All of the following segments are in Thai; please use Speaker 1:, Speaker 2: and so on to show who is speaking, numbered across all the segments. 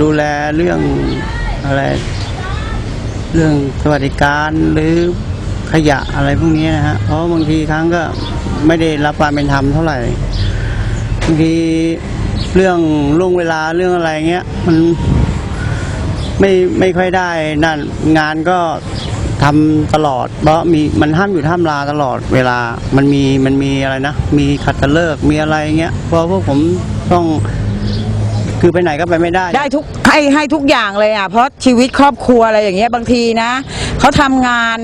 Speaker 1: ดูแลเรื่องอะไร เรื่องสวัสดิการหรือขยะอะไรพวกนี้นะฮะเพราะบางทีครั้งก็ไม่ได้รับความเป็นธรรมเท่าไหร่บางทีเรื่องล่วงเวลาเรื่องอะไรเงี้ยมันไม่ไม่ค่อยได้นั่นงานก็ทำตลอด เพราะมีมันห้ามอยู่ห้ามลาตลอดเวลามันมีมันมีอะไรนะ มีคัดเลิกมีอะไรเงี้ยเพราะพวกผมต้อง คือไปไหนก็ไปไม่ได้
Speaker 2: ได้ทุกให้ให้ทุกอย่างเลยอะเพราะชีวิตครอบครัวอะไรอย่างเงี้ยบางทีนะเขาทำงาน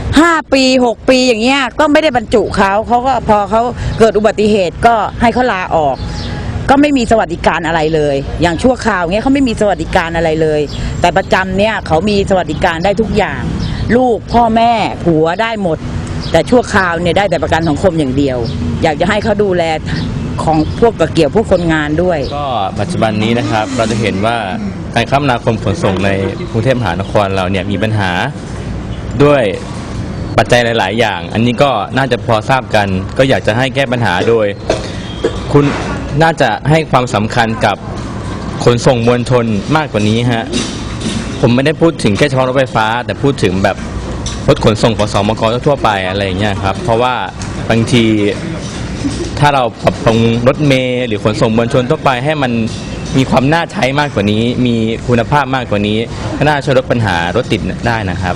Speaker 2: 5ปี6ปีอย่างเงี้ยก็ไม่ได้บรรจุเขาเขาก็พอเขาเกิดอุบัติเหตุก็ให้เขาลาออก ก็ไม่มีสวัสดิการอะไรเลย อย่างชั่วคราวเงี้ยเขาไม่มีสวัสดิการอะไรเลย แต่ประจำเนี่ยเขามีสวัสดิการได้ทุกอย่าง ลูกพ่อแม่ผัวได้หมด แต่ชั่วคราวเนี่ยได้แต่ประกันสังคมอย่างเดียว อยากจะให้เขาดูแล ของพวกกระเกี่ยวพวกคนงานด้วย
Speaker 3: ก็ปัจจุบันนี้นะครับเราจะเห็นว่าการคมนาคมขนส่งในกรุงเทพมหานครเราเนี่ยมีปัญหาด้วยปัจจัยหลาย ๆ อย่าง อันนี้ก็น่าจะพอทราบกัน ก็อยากจะให้แก้ปัญหาโดย คุณน่าจะให้ความสำคัญกับขนส่งมวลชนมากกว่านี้ฮะผมไม่ได้พูดถึงแค่เฉพาะรถไฟฟ้า แต่พูดถึงแบบรถขนส่งของสมกทั่วๆไปอะไรอย่างเงี้ยครับเพราะว่าบางที ถ้าเราปรับปรุงรถเมล์หรือขนส่งมวลชนทั่วไปให้มันมีความน่าใช้มากกว่านี้ มีคุณภาพมากกว่านี้ก็น่าช่วยลดปัญหารถติดได้นะครับ